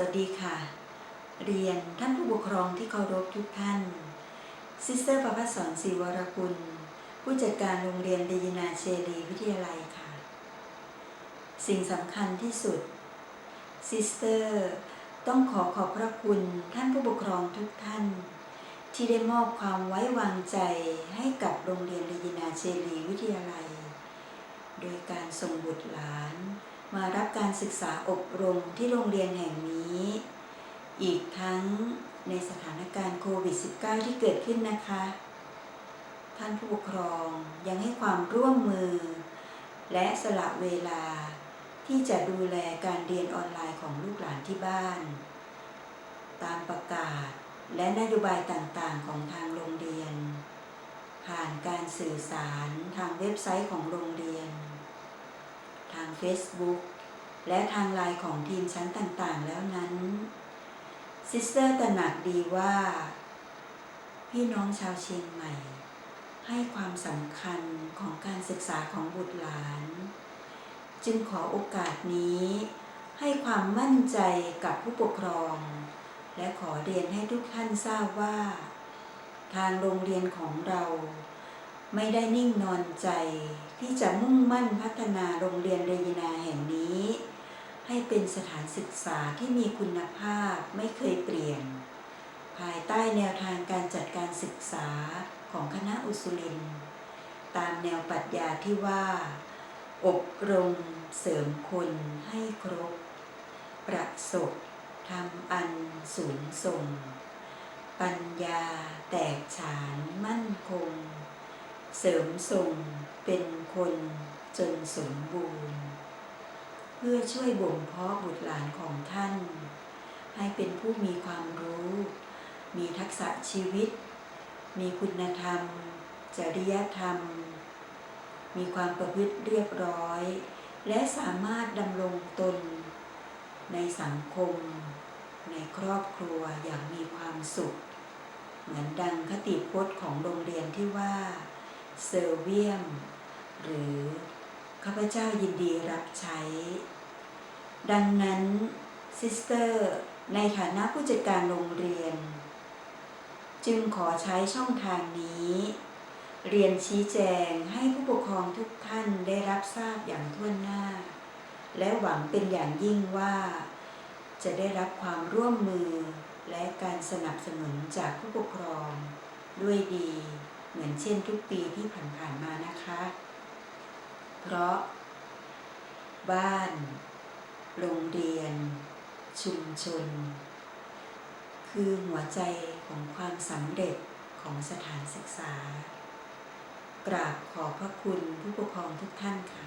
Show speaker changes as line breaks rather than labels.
วัสดีค่ะ เรียนท่านผู้ปกครองที่เคารพทุกท่าน ซิสเตอร์ประพัฒสอนศรีวรกุลผู้จัดการโรงเรียนเดยนาเชลีวิทยาลัยค่ะ สิ่งสำคัญที่สุด ซิสเตอร์ต้องขอขอบพระคุณท่านผู้ปกครองทุกท่าน ที่ได้มอบความไว้วางใจให้กับโรงเรียนเดยนาเชลีวิทยาลัย โดยการส่งบุตรหลาน มารับการศึกษาอบรมที่โรงเรียนแห่งนี้ อีกทั้งในสถานการณ์โควิด -19 ที่เกิดขึ้นนะคะ ท่านผู้ปกครองยังให้ความร่วมมือ และสละเวลาที่จะดูแลการเรียนออนไลน์ของลูกหลานที่บ้าน ตามประกาศและนโยบายต่างๆของทางโรงเรียน ผ่านการสื่อสารทางเว็บไซต์ของโรงเรียน Facebook และทางไลน์ของทีมชั้นต่างๆ แล้วนั้น ซิสเตอร์ตระหนักดีว่า พี่น้องชาวเชียงใหม่ ให้ความสำคัญของการศึกษาของบุตรหลาน จึงขอโอกาสนี้ให้ความมั่นใจกับผู้ปกครอง และขอเรียนให้ทุกท่านทราบว่า ทางโรงเรียนของเรา ไม่ได้นิ่งนอนใจ ที่จะมุ่งมั่นพัฒนาโรงเรียนเรยินาแห่งนี้ ให้เป็นสถานศึกษาที่มีคุณภาพไม่เคยเปลี่ยน ภายใต้แนวทางการจัดการศึกษาของคณะอุสุริน ตามแนวปรัชญาที่ว่า อบรมเสริมคนให้ครบ ประสบทำอันสูงส่ง ปัญญาแตกฉานมั่นคง เสริมส่งเป็นคนจนสมบูรณ์ เพื่อช่วยบ่มเพาะบุตรหลานของท่าน ให้เป็นผู้มีความรู้ มีทักษะชีวิต มีคุณธรรม จริยธรรม มีความประพฤติเรียบร้อย และสามารถดำรงตน ในสังคม ในครอบครัวอย่างมีความสุข เหมือนดังคติพจน์ของโรงเรียนที่ว่า เซอร์เวียม หรือข้าพเจ้ายินดีรับใช้ ดังนั้นซิสเตอร์ในฐานะผู้จัดการโรงเรียน จึงขอใช้ช่องทางนี้ เรียนชี้แจงให้ผู้ปกครองทุกท่านได้รับทราบอย่างทั่วหน้า และหวังเป็นอย่างยิ่งว่า จะได้รับความร่วมมือและการสนับสนุนจากผู้ปกครองด้วยดี เหมือนเช่นทุกปีที่ผ่านๆมานะคะ เพราะ บ้าน โรงเรียน ชุมชน คือหัวใจของความสำเร็จของสถานศึกษา กราบขอบพระคุณผู้ปกครองทุกท่านค่ะ